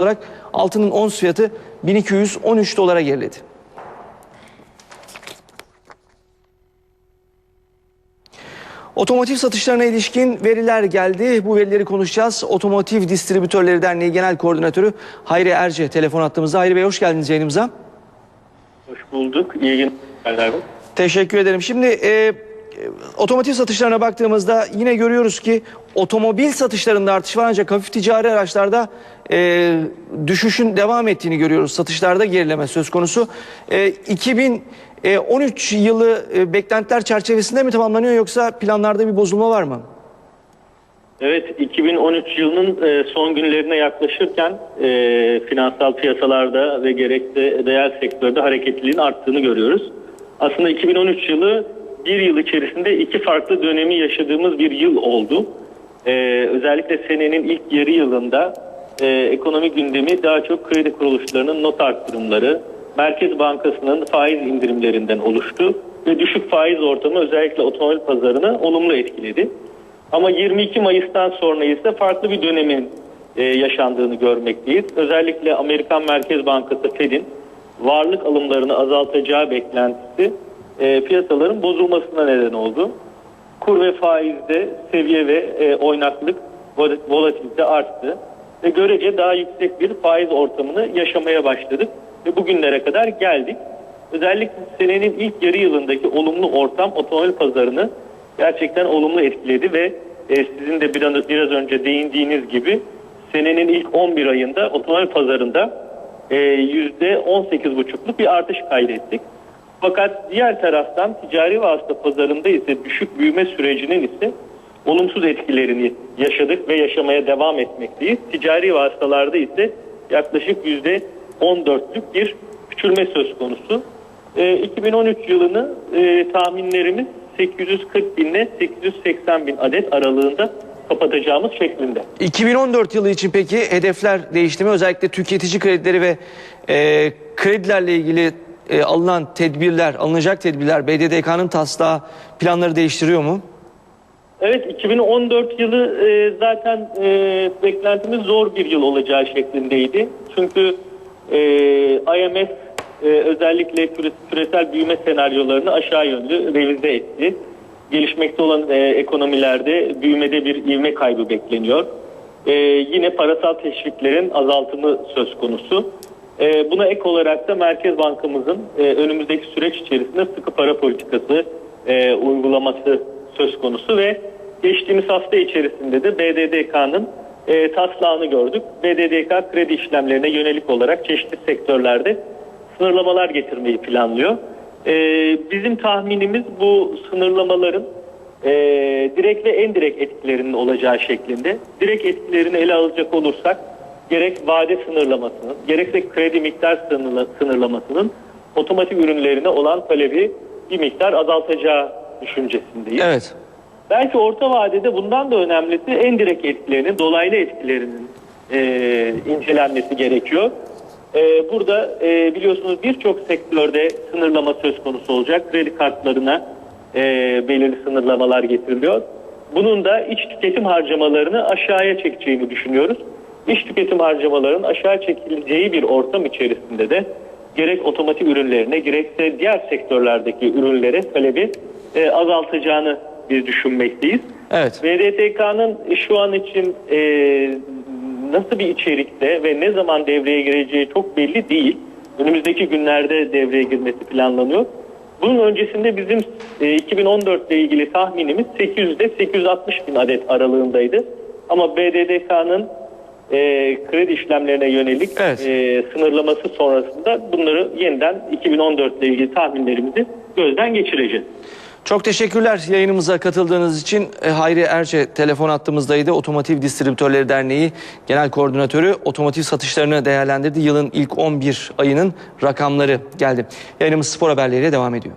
olarak altının ons fiyatı 1213 dolara geriledi. Otomotiv satışlarına ilişkin veriler geldi. Bu verileri konuşacağız. Otomotiv Distribütörleri Derneği Genel Koordinatörü Hayri Erce telefon attığımızda. Hayri Bey hoş geldiniz yayınımıza. Hoş bulduk. İyi günler. Teşekkür ederim. Şimdi e, otomotiv satışlarına baktığımızda yine görüyoruz ki otomobil satışlarında artış var ancak hafif ticari araçlarda e, düşüşün devam ettiğini görüyoruz. Satışlarda gerileme söz konusu. E, 2013 yılı e, beklentiler çerçevesinde mi tamamlanıyor yoksa planlarda bir bozulma var mı? Evet, 2013 yılının e, son günlerine yaklaşırken e, finansal piyasalarda ve gerekse değer sektörde hareketliliğin arttığını görüyoruz. Aslında 2013 yılı bir yıl içerisinde iki farklı dönemi yaşadığımız bir yıl oldu. E, özellikle senenin ilk yarı yılında e, ekonomi gündemi daha çok kredi kuruluşlarının not arttırımları, Merkez Bankası'nın faiz indirimlerinden oluştu ve düşük faiz ortamı özellikle otomobil pazarını olumlu etkiledi. Ama 22 Mayıs'tan sonra ise farklı bir dönemin e, yaşandığını görmekteyiz. Özellikle Amerikan Merkez Bankası Fed'in varlık alımlarını azaltacağı beklentisi e, piyasaların bozulmasına neden oldu. Kur ve faizde seviye ve e, oynaklık vol- volatilite arttı ve görece daha yüksek bir faiz ortamını yaşamaya başladık ve bugünlere kadar geldik. Özellikle senenin ilk yarı yılındaki olumlu ortam otomobil pazarını gerçekten olumlu etkiledi ve e, sizin de biraz, biraz önce değindiğiniz gibi senenin ilk 11 ayında otomobil pazarında e, %18,5'luk bir artış kaydettik. Fakat diğer taraftan ticari vasıta pazarında ise düşük büyüme sürecinin ise olumsuz etkilerini yaşadık ve yaşamaya devam etmekteyiz. Ticari vasıtalarda ise yaklaşık %14'lük bir küçülme söz konusu. E, 2013 yılını e, tahminlerimiz 840 bin ile 880 bin adet aralığında kapatacağımız şeklinde. 2014 yılı için peki hedefler değişti mi? Özellikle tüketici kredileri ve e, kredilerle ilgili e, alınan tedbirler, alınacak tedbirler BDDK'nın taslağı planları değiştiriyor mu? Evet 2014 yılı e, zaten e, beklentimiz zor bir yıl olacağı şeklindeydi. Çünkü e, IMF e, özellikle küre- küresel büyüme senaryolarını aşağı yönlü revize etti. Gelişmekte olan e, ekonomilerde büyümede bir ivme kaybı bekleniyor. E, yine parasal teşviklerin azaltımı söz konusu. E, buna ek olarak da Merkez Bankamızın e, önümüzdeki süreç içerisinde sıkı para politikası e, uygulaması söz konusu ve geçtiğimiz hafta içerisinde de BDDK'nın e, taslağını gördük. BDDK kredi işlemlerine yönelik olarak çeşitli sektörlerde sınırlamalar getirmeyi planlıyor. Bizim tahminimiz bu sınırlamaların e, direkt ve endirekt etkilerinin olacağı şeklinde. Direkt etkilerini ele alacak olursak gerek vade sınırlamasının gerekse kredi miktar sınırla- sınırlamasının otomotiv ürünlerine olan talebi bir miktar azaltacağı düşüncesindeyiz. Evet. Belki orta vadede bundan da önemlisi en direkt etkilerinin, dolaylı etkilerinin e, incelenmesi gerekiyor. E, burada e, biliyorsunuz birçok sektörde sınırlama söz konusu olacak. Kredi kartlarına e, belirli sınırlamalar getiriliyor. Bunun da iç tüketim harcamalarını aşağıya çekeceğini düşünüyoruz. İç tüketim harcamaların aşağı çekileceği bir ortam içerisinde de gerek otomotiv ürünlerine gerekse diğer sektörlerdeki ürünlere talebi e, azaltacağını biz düşünmekteyiz. Evet. VDTK'nın şu an için e, nasıl bir içerikte ve ne zaman devreye gireceği çok belli değil. Önümüzdeki günlerde devreye girmesi planlanıyor. Bunun öncesinde bizim e, 2014 ile ilgili tahminimiz 800 ile 860 bin adet aralığındaydı. Ama BDDK'nın e, kredi işlemlerine yönelik Evet. e, sınırlaması sonrasında bunları yeniden 2014 ile ilgili tahminlerimizi gözden geçireceğiz. Çok teşekkürler yayınımıza katıldığınız için. E, Hayri Erce telefon attığımızdaydı. Otomotiv Distribütörleri Derneği Genel Koordinatörü otomotiv satışlarını değerlendirdi. Yılın ilk 11 ayının rakamları geldi. Yayınımız spor haberleriyle devam ediyor.